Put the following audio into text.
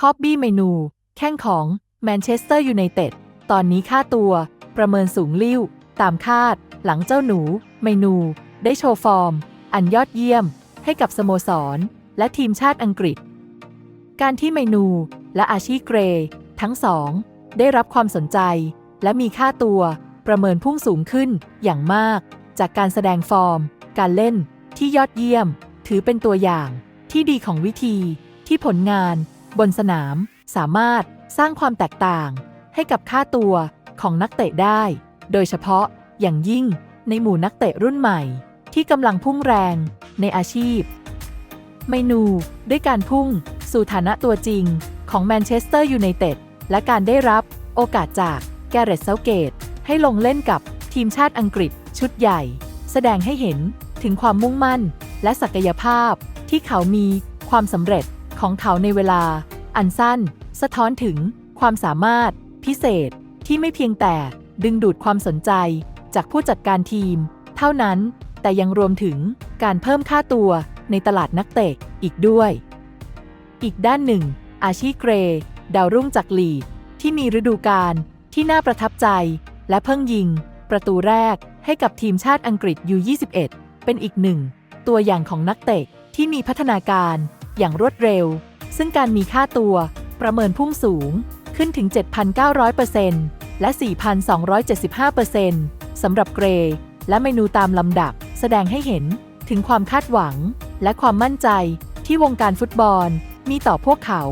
คอบบี้เมนู แข้งของแมนเชสเตอร์ยูไนเต็ด ตอนนี้ค่าตัว ประเมินสูงลิ่ว ตามคาด หลังเจ้าหนู เมนู ได้โชว์ฟอร์ม อันยอดเยี่ยม ให้กับสโมสร และทีมชาติอังกฤษ การที่เมนู และอาชีเกร ทั้งสอง ได้รับความสนใจ และมีค่าตัว ประเมินพุ่งสูงขึ้นอย่างมาก จากการแสดงฟอร์ม การเล่นที่ยอดเยี่ยม ถือเป็นตัวอย่างที่ดีของวิธีที่ผลงาน บนสนาม สามารถสร้างความแตกต่าง ให้กับค่าตัวของนักเตะได้ โดยเฉพาะอย่างยิ่งในหมู่นักเตะรุ่นใหม่ ที่กำลังพุ่งแรงในอาชีพ เมนูด้วยการพุ่งสู่ฐานะตัวจริงของแมนเชสเตอร์ยูไนเต็ดและการได้รับโอกาสจากแกเรตเซาเกต ให้ลงเล่นกับทีมชาติอังกฤษชุดใหญ่ แสดงให้เห็นถึงความมุ่งมั่นและศักยภาพที่เขามีความสำเร็จ ของเขาในเวลา อันสั้น สะท้อนถึง ความสามารถ พิเศษ ที่ไม่เพียงแต่ ดึงดูดความสนใจ จากผู้จัดการทีม เท่านั้น แต่ยังรวมถึงการเพิ่มค่าตัวในตลาดนักเตะอีกด้วย อีกด้านหนึ่ง อาชีเกร ดาวรุ่งจากลีดที่มีฤดูกาลที่น่าประทับใจ และเพิ่งยิง ประตูแรกให้กับทีมชาติอังกฤษ U21 เป็นอีกหนึ่ง ตัวอย่างของนักเตะที่มีพัฒนาการ อย่างรวดเร็ว ซึ่งการมีค่าตัวประเมินพุ่งสูงขึ้นถึง 7,900%และ 4,275%สำหรับเกรย์และเมนูตามลำดับ แสดงให้เห็นถึงความคาดหวัง และความมั่นใจที่วงการฟุตบอลมีต่อพวกเขา